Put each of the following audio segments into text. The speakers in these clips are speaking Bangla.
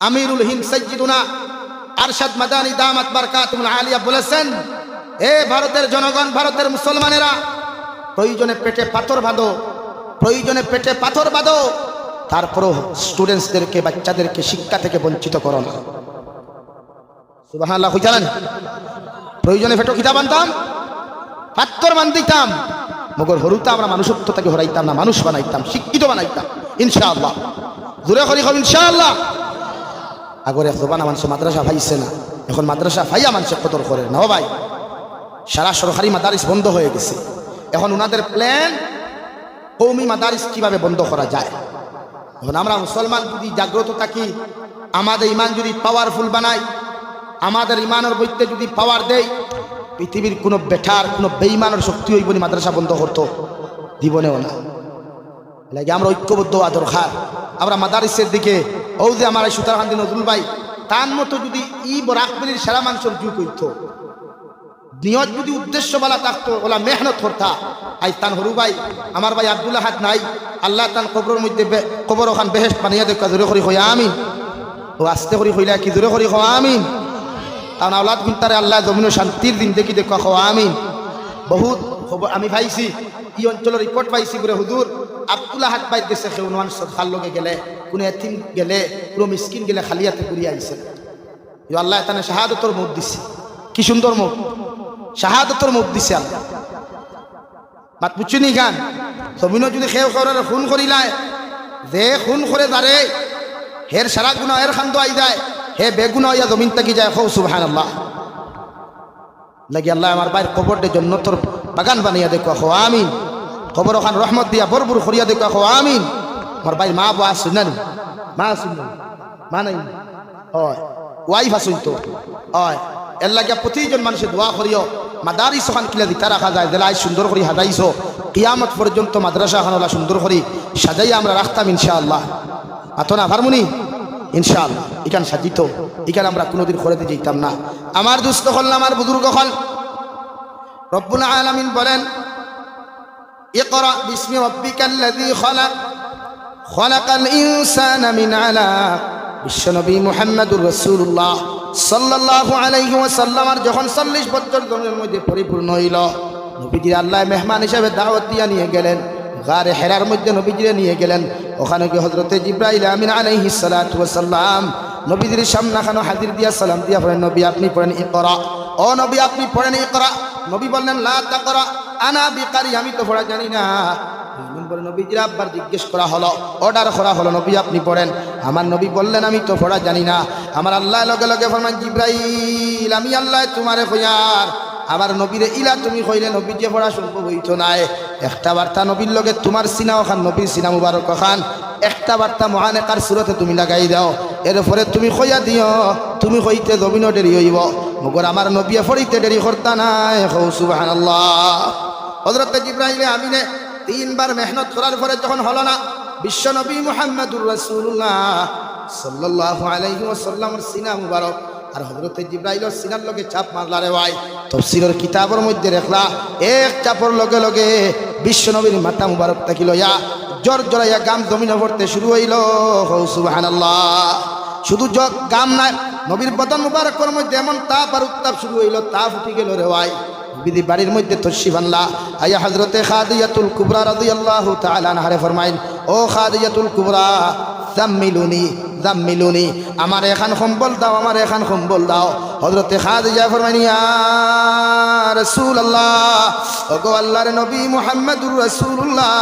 আমিরুল হিন্দ সৈয়দুনা আরশাদ মাদানি দামাত বারকাতুল আলিয়া বলেছেন, এ ভারতের জনগণ, ভারতের মুসলমানেরা, প্রয়োজনে পেটে পাথর বাঁধো, প্রয়োজনে পেটে পাথর বাঁধো তারপরও স্টুডেন্টসদেরকে বাচ্চাদেরকে শিক্ষা থেকে বঞ্চিত করো না। সুবাহ প্রয়োজনে ফেটো খিতা বানতাম পাত্তর বান্ধিতাম মগর হরুতা আমরা মানুষত্বটাকে হরাইতাম না, মানুষ বানাইতাম, শিক্ষিত বানাইতাম, ইনশাআল্লাহ। জোরে করি ইনশাআল্লাহ। আগরে জবানা মানুষ মাদ্রাসা ভাইছে না। এখন মাদ্রাসা ভাইয়া মানুষ কতর করে। না ভাই, সারা সরকারি মাদারিস বন্ধ হয়ে গেছে। এখন ওনাদের প্ল্যান কৌমি মাদারিস কীভাবে বন্ধ করা যায়? এখন আমরা মুসলমান যদি জাগ্রত থাকি, আমাদের ইমান যদি পাওয়ারফুল বানাই, আমাদের ইমানের বইতে যদি পাওয়ার দেয় পৃথিবীর কোনো বেঠার কোনো বেইমানের শক্তি হইব মাদ্রাসা বন্ধ করতো। জীবনেও না। লাগে আমরা ঐক্যবদ্ধ হওয়া আমরা মাদারিসের দিকে ও যে আমার এই সুতারকান্দি নজরুল ভাই, তার মতো যদি ই বরাকবির সেরা মানুষের যুগ হইত নিয়ত যদি উদ্দেশ্য বলা থাকতো, ওলা মেহনত করতা আই তান হরু ভাই, আমার ভাই আব্দুল্লাহ হাত নাই, আল্লাহ তান কবরের মধ্যে কবর ওখান বেহেস্ট বানিয়ে দেখা, জোরে করি হইয়া আমিন। ও আস্তে করি হইলা কি, জোরে করি হওয়া আমিন। কারণ আওলাদ গুনতারে আল্লাহ জমিন শান্তির দিন দেখি দেখা হওয়া আমিন। বহুত খবর আমি পাইছি ই অঞ্চলের রিপোর্ট পাইছি বলে হুদুর আব্দুল্লাহ হাত পাই গেছে সেউনওয়ান সদকার লগে গেলে। কোনো এথিম গেলে, কোনো মিসকিন গেলে খালি হাতে ঘুরিয়ে আইছে ই আল্লাহ তানে শাহাদতর মুখ দিছে। কি সুন্দর মুখ। শাহাদতর মুখ দিছে আল্লাহ। মাত বুঝছি গান? জমিন যদি সেও করার খুন করিলায় যে খুন করে দাঁড়ে হের সারা গুণা এর খান্দ আই যায়, হে বেগুনা ইয়া জমিন তাকি যায় খৌ সুবহান আল্লাহ লাগি আল্লাহ আমার বাইর কবর দে জন্নতর বাগান বানিয়া দেখো আমিন। কবর ওখান রহমত দিয়া বরবুর করিয়া দেখো আমিন। আমার বাইর মা বা শুনানি মা শুনানি মা নাই? হয়। ওয়াইফ আসুন তো। এর লাগে প্রতিজন মানুষের দোয়া করিও মাদারি সখান কিলা দিতা রাখা যায়, জেলায় সুন্দর করে সাজাইছো। কিয়ামত পর্যন্ত মাদ্রাসা খানলা সুন্দর করে সাজাই আমরা রাখতাম ইনশাআল্লাহ। আতো না, ভারমুনি? ইনশাআল্লাহ। ইখান সাজিত। ইখান আমরা কোনোদিন খরেতে যেতাম না। আমার দুস্থ হল আমার বুজুর্গ হল। রব্বুল আলামিন বলেন, ইকরা বিসমি রাব্বিকাল্লাযী খালাক। খলাকাল ইনসানা মিন আলাক বিশ্বনবী মুহাম্মদুর রাসূলুল্লাহ সাল্লাল্লাহু আলাইহি ওয়াসাল্লাম যখন 40 বছর জন্মের মধ্যে পরিপূর্ণ হইল নবীজি আল্লাহ মেহমান হিসেবে দাওয়াত দিয়া নিয়ে গেলেন, গারে হেরার মধ্যে নবীজিরে নিয়ে গেলেন। ওখানে গিয়ে হজরতে জিব্রাইল আমিন আলাইহি সালাতু ওয়াসাল্লাম নবীজির সামনে খানো হাজির দিয়া সালাম দিয়া পড়েন নবী, আপনি পড়েন ইকরা। ও নবী, আপনি পড়েন ইকরা। নবী বললেন, লা তাকরা। আনা বিকারি, আমি তো পড়া জানি না। বলে, নবীজির আব্বার জিজ্ঞেস করা হলো অর্ডার করা হলো, নবী আপনি পড়েন। আমার নবী বললেন, আমি তো পড়া জানি না। আমার আল্লাহ লগে লগে আমি আল্লাহ তোমারে কইয়ার আমার নবীরে ইলা তুমি কইলে নবী যে পড়া সম্ভব হইতো নাই। একটা বার্তা নবীর লগে, তোমার সিনা ওখান নবীর সিনা মুবারক খান। একটা বার্তা মহানেকার সুরতে তুমি লাগাই দাও। এরপরে তুমি কইয়া দিও, তুমি কইতে জমিনও দেরি হইব। মগর আমার নবীয়ে ফড়িতে দেরি করতা নাই। হৌ সুবহানাল্লাহ। হজরত জিব্রাহিলে আমিনে তিনবার মেহনত করার পরে যখন হলো না বিশ্ব নবী মুহাম্মদুর রাসূলুল্লাহ সাল্লাল্লাহু আলাইহি ওয়াসাল্লামের সিনা মুবারক আর হযরত জিব্রাইলের সিনার লগে চাপ মারলা রে ভাই। তাফসীরের কিতাবের মধ্যে রেখলা, এক চাপর লগে লগে বিশ্ব নবীর মাথা মুবারক থাকিল ইয়া জর জরাইয়া গাম জমিনে পড়তে শুরু হইল। হৌ সুবহানাল্লাহ। শুধু গাম নাই, নবীর বদন মুবারকের মধ্যে এমন তাপ আর উত্তাপ শুরু হইল, তাপ উঠি গেল রে ভাই। বিধি বাড়ির মধ্যে তসি বানলা। আয়া হজরতে খাদিয়াতুল কুবরা রাদিয়াল্লাহু তাআলা আনহারে ফরমাইল ও খাদিয়াতুল কুবরা, জাম্মিলুনি জাম্মিলুনি, আমার এখান সম্বল দাও, আমার এখান সম্বল দাও। হজরতে খাদিজা ফরমাইনি, ইয়া রাসূলুল্লাহ, ওগো আল্লাহর নবী মুহাম্মদুর রাসূলুল্লাহ,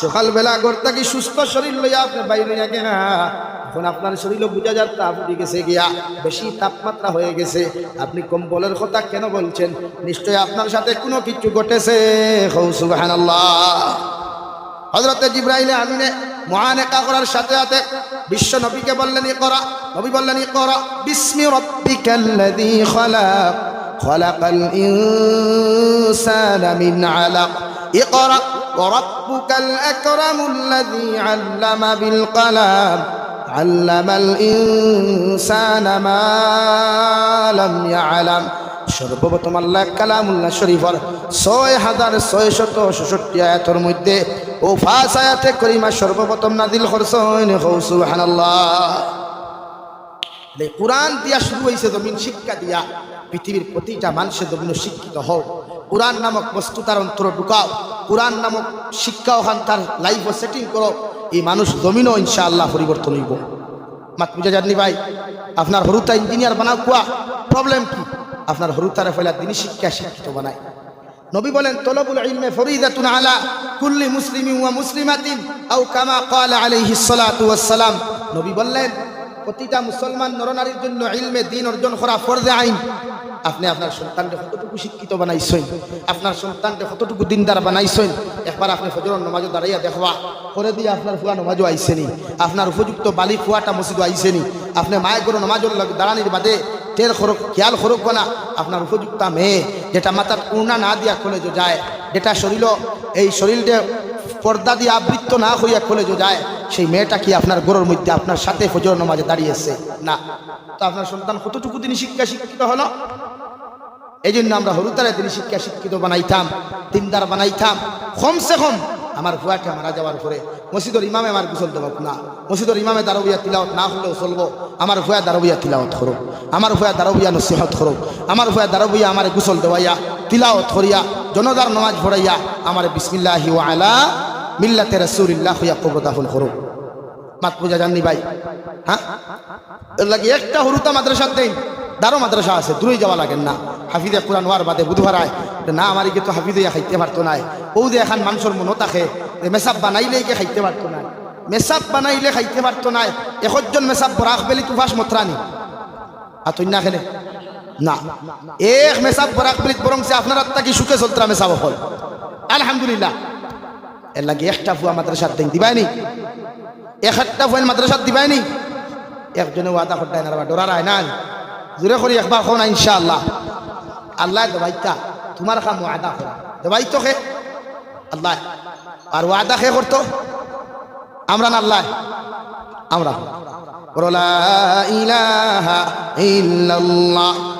সকালবেলা ঘরটা কি সুস্থ শরীর লইয়া আপনি বাইরে না এখন আপনার শরীরও বোঝা যার তাপ উঠে গেছে গিয়া বেশি তাপমাত্রা হয়ে গেছে আপনি কম্বলের কথা কেন বলছেন নিশ্চয় আপনার সাথে কোনো কিছু ঘটেছে সুবাহান হজরত জিব্রাহিলে আমিনে মহানেকা করার সাথে সাথে বিশ্ব নবীকে বললেন ই করা নবী বললেন ই করা বিস্মি রব্বিকাল্লাযী খালাক খলাকাল ইনসানা মিন আলাক ইকরা وربك الأكرم الذي علم بالقلم علم ইনসানা ما لم يعلم সর্বপ্রথম আল্লাহ কালামুল্লাহ শরীফর ছয় হাজার ছয় শত ষষট্টি আয়াতর মধ্যে, ও ফাঁস আয়াতে করিমা সর্বপ্রথম নাদিল হরসন হৌসুহান কোরআন দিয়া শুরু হয়েছে জমিন শিক্ষা দিয়া, পৃথিবীর প্রতিটা মানুষের জমিন শিক্ষিত হোক কোরআন নামক বস্তু তার অন্তর ঢুকাও। কোরআন নামক শিক্ষা ওখান তার লাইফ সেটিং করো। এই মানুষ জমিনও ইনশাআল্লাহ পরিবর্তন হইব। মাত বুঝা জাননি ভাই? আপনার হরুতা ইঞ্জিনিয়ার বানাও কুয়া। প্রবলেম কি? আপনার হরুতারে ফেলা দিনই শিক্ষা শিক্ষিত বানায়। নবী বলেন, তলবুল ইলমে ফরিদাতুন আলা কুল্লি মুসলিমিন ওয়া মুসলিমাতিন আও কামা ক্বালা আলাইহিস সালাতু ওয়াস সালাম নবী বললেন, প্রতিটা মুসলমান নরনারীর জন্য ইলমে দিন অর্জন করা ফরজে আইন। আপনি আপনার সন্তানকে কতটুকু শিক্ষিত বানাইছেন? আপনার সন্তানকে কতটুকু দিনদার বানাইছেন? একবার আপনি ফজর নামাজও দাঁড়াইয়া দেখবা করে দিয়ে আপনার ফুয়া নমাজও আইসেনি, আপনার উপযুক্ত বালি ফুয়াটা মসজিদও আইসেনি, আপনি মায়ের গরু নমাজের লগে দাঁড়ানির বাদে টের খরক, খেয়াল খরক না আপনার উপযুক্ত মেয়ে, যেটা মাথার উড়না না দিয়া কলেজও যায়, যেটা শরীর এই শরীরটা পর্দা দিয়ে আবৃত্ত না হইয়া কলেজও যায়, সেই মেয়েটা কি আপনার গরুর মধ্যে আপনার সাথে ফজর নমাজে দাঁড়িয়েছে না। তো আপনার সন্তান কতটুকু তিনি শিক্ষা শিক্ষিত হলো? এই জন্য আমরা হলুতারে তিনি শিক্ষা শিক্ষিত বানাইতাম তিনদার বানাইতাম। কমসে কম আমার ভুয়াটা মারা যাওয়ার পরে মসজিদর ইমামে আমার গুসল দেব না। মসজিদর ইমামে দারবিয়া তিলাওত না হলেও চলবো। আমার ভুয়া দারবিয়া তিলাওত করো। আমার ভুয়া দারবিয়া নসিহত করো। আমার ভুয়া দারবিয়া আমার গুসল দেওয়াইয়া, তিলাওয়াত করিয়া জনদার নমাজ ভরাইয়া আমার বিসমিল্লাহি আলা মিল্লাতে রাসূলিল্লাহ হইয়া কবর দাফন করো মাত পূজা জাননি ভাই? হ্যাঁ? লাগে একটা হরুতা মাদ্রাসার দেই দারো মাদ্রাসা আছে দূরে যাওয়া লাগেন না। হাফিদে কোরআন হওয়ার বাদে বুধবার আয় না, আমার ইকে তো হাফিদে খাইতে পারতো নাই। ও যে এখন মানুষের মনো থাকে মেসাব বানাইলে কে খাইতে পারতো নাই। মেসাব বানাইলে খাইতে পারতো নাই। একজন মেসাব বরাক বেলি তুফাস মতরানি। আতই না খেলে? না। এক মেসাব বরাক বেলি বরং সে আপনার আত্মা কি সুখে চলতরা মেসাব হল। আলহামদুলিল্লাহ। এর লাগে একটা ফুয়া মাদ্রাসার দেন দিবাইনি। এক একটা ফুয়েল মাদ্রাসার দিবাইনি। একজনে ওয়াদা করতেন, আর ডরার আয় না জোরে করি একবার খো না ইনশাআল্লাহ। আল্লাহ দেবাইতা তোমার কাম ওয়াদা করা। দেবাইতো খে আল্লাহ। আর ওয়াদা খে করতো? আমরা না আল্লাহ? আমরা। ইলাহা ইল্লাল্লাহ।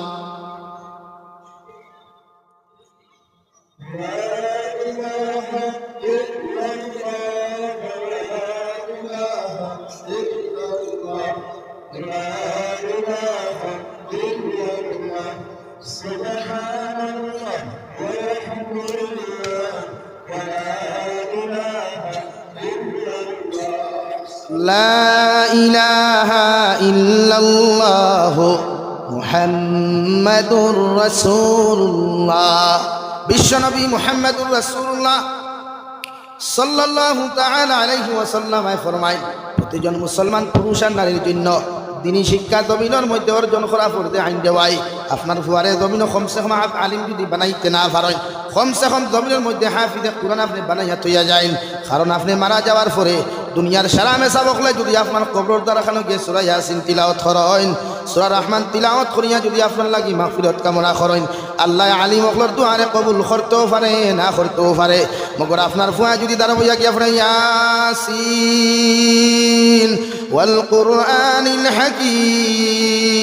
لا إله إلا الله محمد رسول الله বিশ্বনবী মুহাম্মদুর রাসূলুল্লাহ সাল্লাল্লাহু তাআলা আলাইহি ওয়াসাল্লাম ফরমায় প্রতিজন মুসলমান পুরুষ আর নারীর জন্য দিনী শিক্ষা জমিনের মধ্যে অর্জন করা পড়তে আইন দেওয়াই আপনার ফুয়ারে জমিন কমসে কম আপ আলিম যদি বানাইতে না পারেন কমসে কম জমিনের মধ্যে হাফিদে কোরআন আপনি বানাইয়া তৈয়া যাইন কারণ আপনি মারা যাওয়ার পরে দুনিয়ার সারা মেসা বকলে যদি আপনার কবর দ্বারা খানো গিয়ে সুরা ইয়াসিন তিলাওয়াত করেন সুরা রহমান তিলাওয়াত করিয়া যদি আপনার লাগি মাহফিরত কামনা করেন আল্লাহ আলিম অকলর দুয়ারে কবুল করতেও পারে, না করতেও পারে। মগর আপনার ফুয়া যদি দ্বারা বইয়া গিয়ে আপনার ইয়াসিন কুরআনিল হাকিম।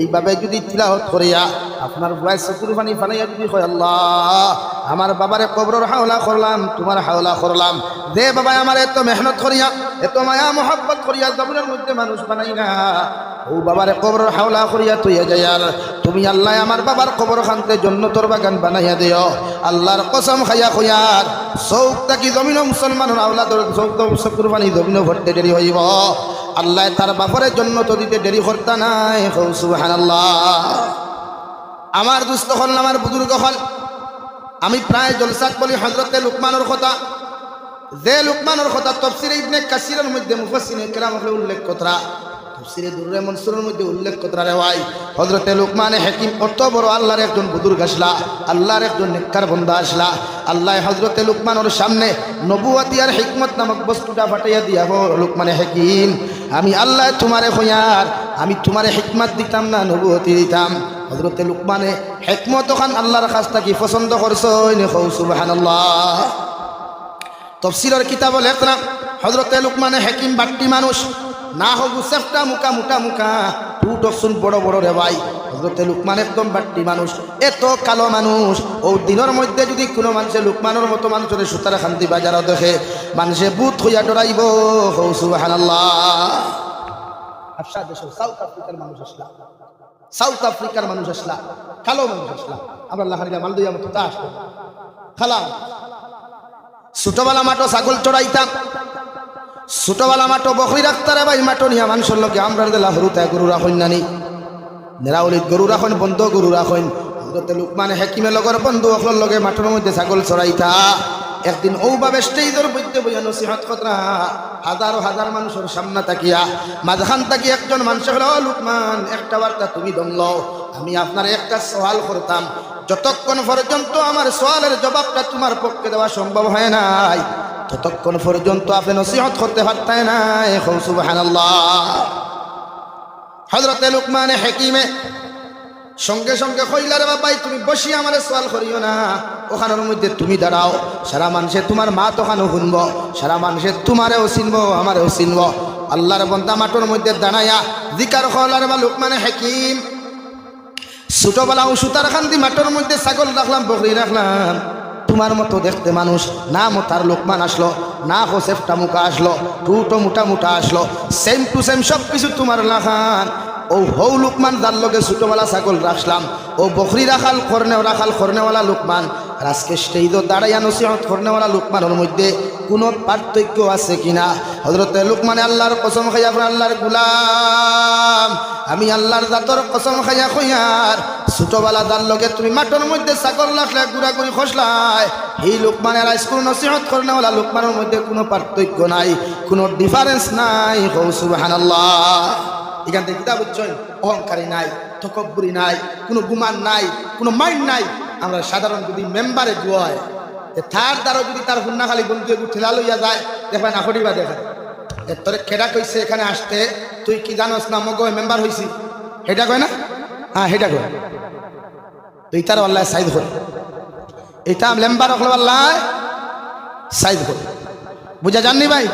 এইভাবে যদি তিলাহত করিয়া আপনার বয়স চকুর পানি ফানাইয়া যদি হয় আল্লাহ, আমার বাবারে কবরের হাওলা করলাম, তোমার হাওলা করলাম দে বাবা, আমার এত মেহনত করিয়া, এত মায়া মহাব্বত করিয়া জমিনের মধ্যে মানুষ বানাই না ও বাবারে, কবরের হাওলা করিয়া তুইয়া যায় আর তুমি আল্লাহ আমার বাবার কবর খানতে জন্নতর বাগান বানাইয়া দিও। আল্লাহর কসম খাইয়া খুয়ার চৌক তাকি জমিন মুসলমানের আওলাদর চৌক চকুর পানি জমিন ভরতে দেরি হইব। আল্লাহ তার বাপরের জন্য তো দিতে দেরি করতে নাই। সুবহানাল্লাহ। আমার দুস্থ হল, আমার বুজুর্গ হল। আমি প্রায় জলসাত বলি হজরতে লুকমানোর কথা। যে লুকমানোর কথা তফসিরে ইবনে কাসিরের মধ্যে মুফাসসিনে কেরাম উল্লেখ কতরা? তফসিরে দুররে মনসুরের মধ্যে উল্লেখ কতরা রে ভাই? হজরতে লুকমানে হাকিম অত বড় আল্লাহর একজন বুজুর্গ আসলা, আল্লাহর একজন নেককার বন্ধা আসলা। আল্লাহ হজরতে লুকমানোর সামনে নবুয়াতি আর হিকমত নামক বস্তুটা ফাটাইয়া দিয়া হো লুকমানে হাকিম, আমি আল্লাহ তোমারে হইয়ার আমি তোমারে হিকমত দিতাম না নবুয়তি দিতাম। হজরতে লুকমানে হেকমত খান আল্লাহর কাছ থাকি পছন্দ করছ সুবাহান্লাহ তফসিলের কিতাব লেখলাম হজরতে লুকমানে হেকিম বাট্টি মানুষ, না হোক সেফটা মুকা মুকা টুট অপশন বড় বড় রে ভাই হজরতে লুকমান একদম বাট্টি মানুষ, এত কালো মানুষ, ও দিনের মধ্যে যদি কোনো মানুষে লুকমানের মতো মানুষের সুতারা শান্তি বাজারও দেখে, মানুষে বুথ হইয়া ডরাইব, হৌ সুবহানাল্লাহ। আফসা দেশের সাউথ আফ্রিকার মানুষ আসলা সাউথ আফ্রিকার মানুষ আসলা কালো মানুষ আসলা আমরা লাহারিলা মালদুইয়া মতো তা আসলো খালাম। ছোটবেলা মাটো ছাগল চড়াইতাম। ছোটবেলা মাটো বকরি রাখতারে ভাই মাটো নিয়া মানুষের লোকে আমরা তাই গরু রাখুন নানি নেরাউলিত গরু রাখুন বন্ধ গরু রাখুন লোক মানে হেকিমে লগর বন্ধু অকলের লগে মাঠের মধ্যে ছাগল চড়াইতা। একদিন ওভাবে স্টেজের মধ্যে বইয়া নসিহত কতরা, হাজার হাজার মানুষের সামনে তাকিয়া, মাঝখান তাকি একজন মানুষ হলো, লুকমান, একটা বার্তা তুমি দমল আমি আপনার একটা সওয়াল করতাম। যতক্ষণ পর্যন্ত আমার সওয়ালের জবাবটা তোমার পক্ষে দেওয়া সম্ভব হয় নাই, ততক্ষণ পর্যন্ত আপনি নসিহত করতে পারতেন না এখন সুবহানাল্লাহ। হজরতে লুকমানে হেকিমে সঙ্গে সঙ্গে কইলার বাবাই, তুমি বসি আমার সোয়াল করিও না। ওখানের মধ্যে তুমি দাঁড়াও। সারা মানুষে তোমার মা তোখানো শুনব। সারা মানুষে তোমারেও চিনবো, আমারেও চিনব। আল্লাহর বন্দা মাটোর মধ্যে দাঁড়াইয়া জিকার হলার বা লুকমানে হেকিম। ছোটবেলা সুতার খান্তি মাটোর মধ্যে ছাগল রাখলাম, বকরি রাখলাম। তোমার মতো দেখতে মানুষ, না মোতার লোকমান আসলো, না হোসেফটা মুখা আসলো টুটো মোটা মোটা আসলো। সেম টু সেম সব কিছু তোমার লাখান ও হৌ লুকমান, যার লগে ছোটবেলা ছাগল রাখলাম ও বকরি রাখাল খরনে রাখাল খরনেওয়ালা লুকমান। আর আজকে স্টেজও দাঁড়াইয়া নসিহত খরনেওয়ালা লুকমানের মধ্যে কোনো পার্থক্য আছে কিনা হজরতে লুকমানে আল্লাহর কসম খাইয়া আল্লাহর গুলাম। আমি আল্লাহর জাতর কসম খাইয়া খইয়ার ছোটবেলা যার লগে তুমি মাঠের মধ্যে ছাগল রাখলে গুড়া গুড়ি খসলায় এই লোকমানের স্কুল নসিহত করনেওয়ালা লোকমানের মধ্যে কোনো পার্থক্য নাই, কোনো ডিফারেন্স নাই। হৌ, সুবাহানাল্লাহ। এখান থেকে কিতাব বুঝছেন অহংকারী নাই, তকব্বরি নাই, কোনো গুমান নাই, কোনো মাইন্ড নাই। আমরা সাধারণ যদি মেম্বারে জুয়ায় তার দ্বারা যদি তার হুন্না খালি বন্ধু একটু ঠেলা লইয়া যায় দেখবেন আখড়িবা দেখা। তোরে খেডা কইছে এখানে আসতে? তুই কি জানোস না মগ মেম্বার হইছি? সেটা কয় না? হ্যাঁ সেটা কয়। তুই তার আল্লাহ সাইদ হল এটা মেম্বার হল আল্লাহ সাইদ হল বুঝা জাননি ভাই?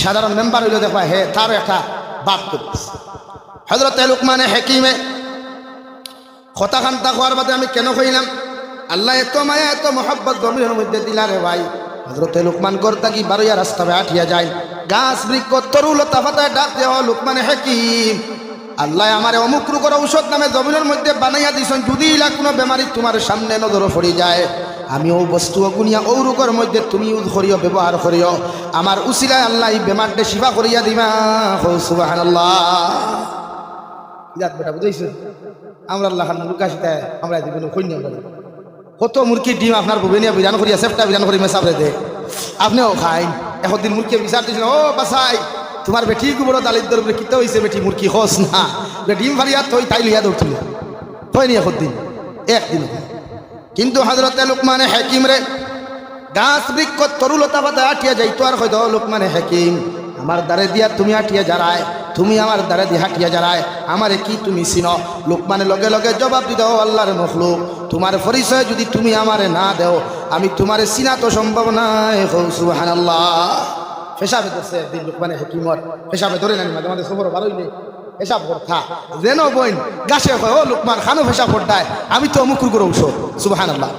সাধারণ মেম্বার হইলে দেখবা হে তার একটা বাপ করতেছে হজরত লুকমানে হেকিমে কথা খান্তা খোয়ার বাদে আমি কেন কইলাম? আল্লাহ এত মায়া, এত মহব্বত জমিনের মধ্যে দিলা রে ভাই। হজরতে লুকমান করতা কি বারোয়া রাস্তা আঠিয়া যায়। গাছ বৃক্ষ তরু লতা ফাতায় ডাক দেওয়া লুকমানে হেকিম। আল্লাহ আমার অমুক রোগের ঔষধ নামে জমিনের মধ্যে বানাইয়া দিছেন যদি কোনো বেমারি তোমার সামনে নজরও পড়ি যায়। আমি ও বস্তু গুনিয়া ও রোগের মধ্যে তুমি ইউজ করিও ব্যবহার করিও আমার উচিলায় আল্লাহ এই বেমারটা শিফা করিয়া দিবা বেটা বুঝাইছো আমরা আল্লাহ খান মুরগা শিতে আমরা দিব বলে কত মুরগির ডিম আপনার বুবেনিয়া বিধান করিয়া সেফটা বিধান করি মেসাবরে দে। আপনিও খাইন। এখন দিন মুরগি বিচার দিয়েছিল ও বাসাই তোমার বেটি বড় দালির দর কিতে হয়েছে বেটি মুরগি খস না। ডিম ফারিয়া থই তাই লইয়া দৌড়ছিল থই নি এখন দিন? একদিন কিন্তু হাজরতে লোকমানে হেকিম রে গাছ বৃক্ষ তরুলতা পাতা আটিয়া যাইতো আর হয়তো লোকমানে হেকিম, আমার দ্বারে দিয়া তুমি আটিয়া যারায় তুমি আমার দ্বারে দিয়ে হাটিয়া যারায় আমারে কি তুমি চিন? লোকমানে লগে লগে জবাব দি দাও, আল্লাহর মখলুক, তোমার পরিচয় যদি তুমি আমারে না দেও, আমি তোমারে চিনা তো সম্ভব নাই। সুবাহান আল্লাহ পেশাবে ধরছে একদিন লোকমানে হেকিমর পেশাবে ধরে নেন, মাঝে মাঝে সবর বারোইলে পেশাব করতা যেন বইন, গাছে হয়, ও লোকমান, খানো হেসাব করতায় আমি তো অমুকুর করে উঠো সুবাহান আল্লাহ